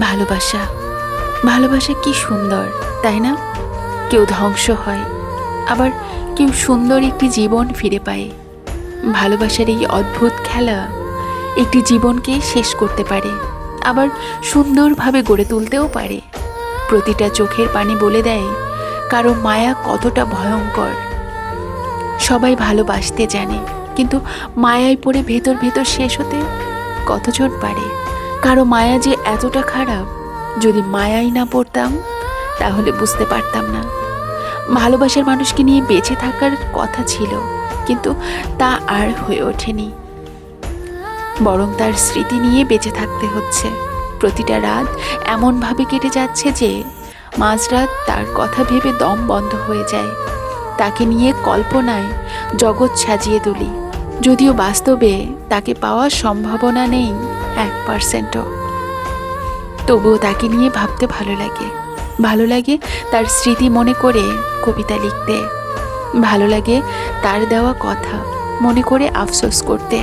ভালোবাসা। ভালোবাসা কি সুন্দর, তাই না? কেউ ধ্বংস হয়, আবার কেউ সুন্দর একটি জীবন ফিরে পায়। ভালোবাসার এই অদ্ভুত খেলা একটি জীবনকে শেষ করতে পারে, আবার সুন্দরভাবে গড়ে তুলতেও পারে। প্রতিটা চোখের পানি বলে দেয়, কারও মায়া কতটা ভয়ঙ্কর। সবাই ভালোবাসতে জানে, কিন্তু মায়ায় পড়ে ভেতর ভেতর শেষ হতে কতজন পারে? কারও মায়া যে এতটা খারাপ, যদি মায়াই না পড়তাম, তাহলে বুঝতে পারতাম না। ভালোবাসার মানুষকে নিয়ে বেঁচে থাকার কথা ছিল, কিন্তু তা আর হয়ে ওঠেনি। বরং তার স্মৃতি নিয়ে বেঁচে থাকতে হচ্ছে। প্রতিটা রাত এমনভাবে কেটে যাচ্ছে যে, মাঝরাত তার কথা ভেবে দম বন্ধ হয়ে যায়। তাকে নিয়ে কল্পনায় জগৎ সাজিয়ে তুলি। যদিও বাস্তবে তাকে পাওয়ার সম্ভাবনা নেই এক পার্সেন্টও। তবুও তাকে নিয়ে ভাবতে ভালো লাগে। ভালো লাগে তার স্মৃতি মনে করে কবিতা লিখতে। ভালো লাগে তার দেওয়া কথা মনে করে আফসোস করতে।